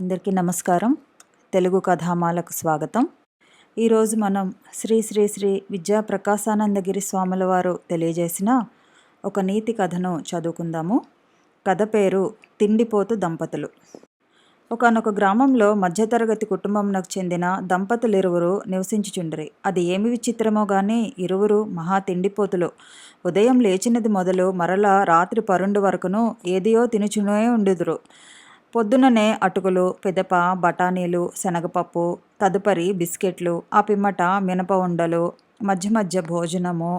అందరికీ నమస్కారం. తెలుగు కథామాలకు స్వాగతం. ఈరోజు మనం శ్రీ శ్రీ శ్రీ విద్యా ప్రకాశానందగిరి స్వాముల వారు తెలియజేసిన ఒక నీతి కథను చదువుకుందాము. కథ పేరు తిండిపోతు దంపతులు. ఒకనొక గ్రామంలో మధ్యతరగతి కుటుంబంకు చెందిన దంపతులు ఇరువురు నివసించుచుండరి. అది ఏమి విచిత్రమో గాని ఇరువురు మహా తిండిపోతులు. ఉదయం లేచినది మొదలు మరల రాత్రి పరుండు వరకును ఏదియో తినుచునే ఉండుదురు. పొద్దుననే అటుకులు పిదప బఠానీలు శనగపప్పు తదుపరి బిస్కెట్లు ఆ పిమ్మట మినప ఉండలు మధ్య మధ్య భోజనము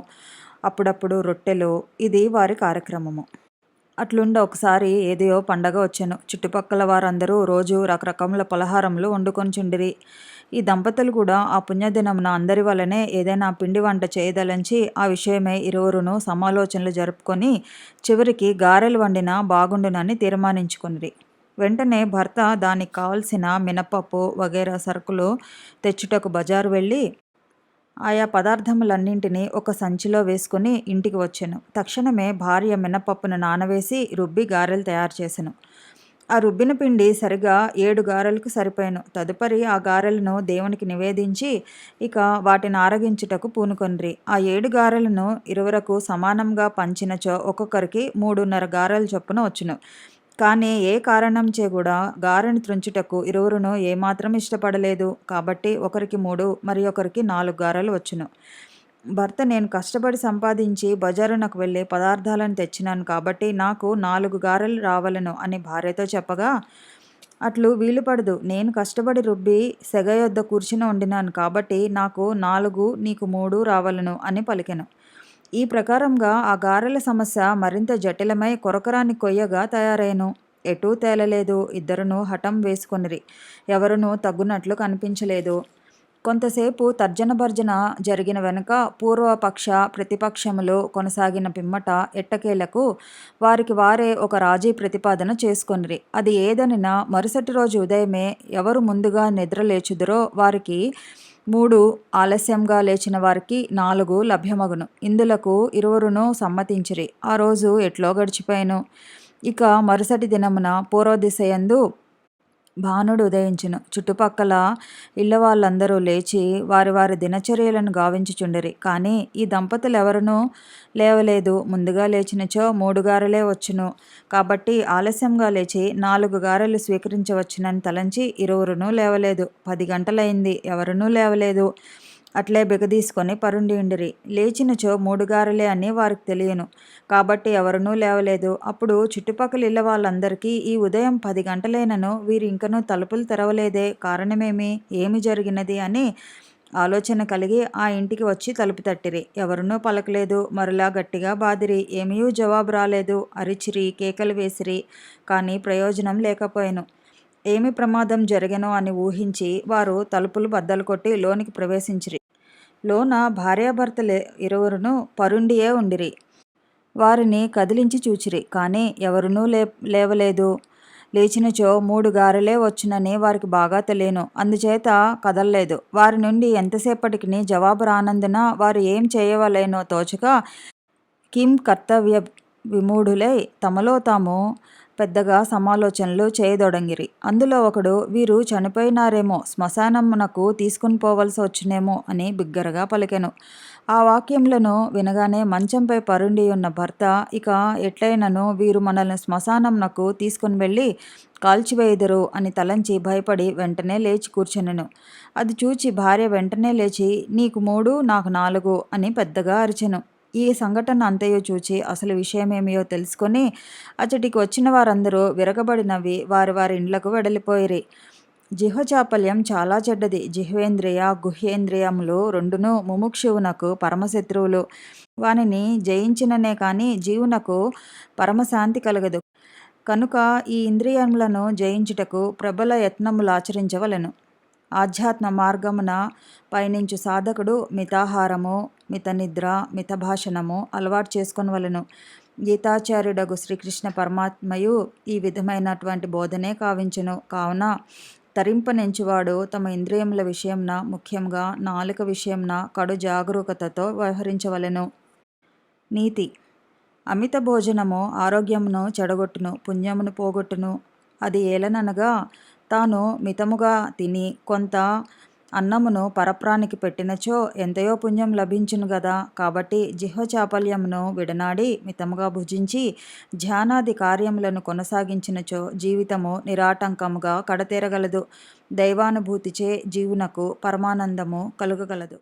అప్పుడప్పుడు రొట్టెలు ఇది వారి కార్యక్రమము. అట్లుండ ఒకసారి ఏదో పండగ వచ్చాను. చుట్టుపక్కల వారందరూ రోజు రకరకముల పలహారములు వండుకొని చుండిరి. ఈ దంపతులు కూడా ఆ పుణ్యదినమున అందరి వల్లనే ఏదైనా పిండి వంట చేయదలంచి ఆ విషయమై ఇరువురును సమాలోచనలు జరుపుకొని చివరికి గారెలు వండిన బాగుండునని తీర్మానించుకునిరి. వెంటనే భర్త దానికి కావలసిన మినపప్పు వగైరా సరుకులు తెచ్చుటకు బజారు వెళ్ళి ఆయా పదార్థములన్నింటినీ ఒక సంచిలో వేసుకుని ఇంటికి వచ్చాను. తక్షణమే భార్య మినపప్పును నానవేసి రుబ్బి గారెలు తయారు చేశాను ఆ రుబ్బిన పిండి సరిగా ఏడు గారెలకు సరిపోయాను. తదుపరి ఆ గారెలను దేవునికి నివేదించి ఇక వాటిని ఆరగించుటకు పూనుకొనిరి. ఆ ఏడు గారెలను ఇరువురకు సమానంగా పంచినచో ఒక్కొక్కరికి మూడున్నర గారెల చొప్పున వచ్చును. కానీ ఏ కారణంచే కూడా గారెను త్రుంచుటకు ఇరువురును ఏమాత్రం ఇష్టపడలేదు. కాబట్టి ఒకరికి మూడు మరి ఒకరికి నాలుగు గారెలు వచ్చును. భర్త నేను కష్టపడి సంపాదించి బజారునకు వెళ్ళే పదార్థాలను తెచ్చినాను కాబట్టి నాకు నాలుగు గారెలు రావలను అని భార్యతో చెప్పగా అట్లు వీలు పడదు. నేను కష్టపడి రుబ్బి సెగ యొద్ద కూర్చుని వండినాను కాబట్టి నాకు నాలుగు నీకు మూడు రావలను అని పలికెను. ఈ ప్రకారంగా ఆ గారెల సమస్య మరింత జటిలమై కొరకరాని కొయ్యగా తయారైను ఎటూ తేలలేదు. ఇద్దరును హఠం వేసుకొనిరి. ఎవరునూ తగ్గునట్లు కనిపించలేదు. కొంతసేపు తర్జన భర్జన జరిగిన వెనుక పూర్వపక్ష ప్రతిపక్షములు కొనసాగిన పిమ్మట ఎట్టకేలకు వారికి వారే ఒక రాజీ ప్రతిపాదన చేసుకొనిరి. అది ఏదనినా మరుసటి రోజు ఉదయమే ఎవరు ముందుగా నిద్ర లేచుదరో వారికి మూడు ఆలస్యంగా లేచిన వారికి నాలుగు లభ్యమగును. ఇందులకు ఇరువురును సమ్మతించిరి. ఆ రోజు ఎట్లో గడిచిపోయాను. ఇక మరుసటి దినమున పూర్వదిశయందు భానుడు ఉదయించును. చుట్టుపక్కల ఇళ్ళ వాళ్ళందరూ లేచి వారి వారి దినచర్యలను గావించుచుండరి. కానీ ఈ దంపతులు ఎవరునూ లేవలేదు. ముందుగా లేచినచో మూడు గారెలే వచ్చును. కాబట్టి ఆలస్యంగా లేచి నాలుగు గారెలు స్వీకరించవచ్చునని తలంచి ఇరువురునూ లేవలేదు. పది గంటలైంది ఎవరునూ లేవలేదు. అట్లే బిగదీసుకొని పరుండిండిరి లేచినచో మూడుగారులే అని వారికి తెలియను. కాబట్టి ఎవరునూ లేవలేదు. అప్పుడు చుట్టుపక్కల ఇళ్ళ వాళ్ళందరికీ ఈ ఉదయం పది గంటలైనను వీరు ఇంకనూ తలుపులు తెరవలేదే కారణమేమి? ఏమి జరిగినది? అని ఆలోచన కలిగి ఆ ఇంటికి వచ్చి తలుపు తట్టిరి. ఎవరునూ పలకలేదు. మరలా గట్టిగా బాదిరి ఏమీ జవాబు రాలేదు. అరిచిరి కేకలు వేసిరి. కానీ ప్రయోజనం లేకపోయాను. ఏమి ప్రమాదం జరిగెనో అని ఊహించి వారు తలుపులు బద్దలు కొట్టి లోనికి ప్రవేశించిరి. లోన భార్యాభర్తలు ఇరువురును పరుండియే ఉండిరి. వారిని కదిలించి చూచిరి. కానీ ఎవరునూ లే లేవలేదు. లేచినచో మూడు గారెలే వచ్చునని వారికి బాగా తెలియను. అందుచేత కదలలేదు. వారి నుండి ఎంతసేపటికి జవాబు రానందున వారు ఏం చేయవలేనో తోచక కిం కర్తవ్య విమూఢులై తమలో తాము పెద్దగా సమాలోచనలు చేయదొడంగిరి. అందులో ఒకడు వీరు చనిపోయినారేమో శ్మశానమునకు తీసుకుని పోవలసి వచ్చునేమో అని బిగ్గరగా పలికెను. ఆ వాక్యములను వినగానే మంచంపై పరుండి ఉన్న భర్త ఇక ఎట్లయినను వీరు మనల్ని శ్మశానంనకు తీసుకుని వెళ్ళి కాల్చివేయుదురు అని తలంచి భయపడి వెంటనే లేచి కూర్చునెను. అది చూచి భార్య వెంటనే లేచి నీకు మూడు నాకు నాలుగు అని పెద్దగా అరిచెను. ఈ సంఘటన అంతయో చూచి అసలు విషయమేమియో తెలుసుకొని అచ్చటికి వచ్చిన వారందరూ విరగబడినవి వారి వారి ఇండ్లకు వెడలిపోయిరి. జిహ్వచాపల్యం చాలా చెడ్డది. జిహ్వేంద్రియ గుహ్యేంద్రియములు రెండును ముముక్షువునకు పరమశత్రువులు. వానిని జయించిననే కానీ జీవునకు పరమశాంతి కలగదు. కనుక ఈ ఇంద్రియములను జయించుటకు ప్రబల యత్నములు ఆచరించవలను. ఆధ్యాత్మ మార్గమున పయనించు సాధకుడు మితాహారము మిత నిద్ర మితభాషణము అలవాటు చేసుకొనవలను. గీతాచార్యుడగు శ్రీకృష్ణ పరమాత్మయు ఈ విధమైనటువంటి బోధనే కావించును. కావున తరింపనించువాడు తమ ఇంద్రియముల విషయంన ముఖ్యంగా నాలుక విషయంన కడు జాగరూకతతో వ్యవహరించవలెను. నీతి. అమిత భోజనము ఆరోగ్యమును చెడగొట్టును పుణ్యమును పోగొట్టును. అది ఏలననగా తాను మితముగా తిని కొంత అన్నమును పరప్రానికి పెట్టినచో ఎంతయో పుణ్యం లభించును గదా. కాబట్టి జిహ్వచాపల్యమును విడనాడి మితముగా భుజించి ధ్యానాది కార్యములను కొనసాగించినచో జీవితము నిరాటంకముగా కడతీరగలదు. దైవానుభూతిచే జీవునకు పరమానందము కలుగగలదు.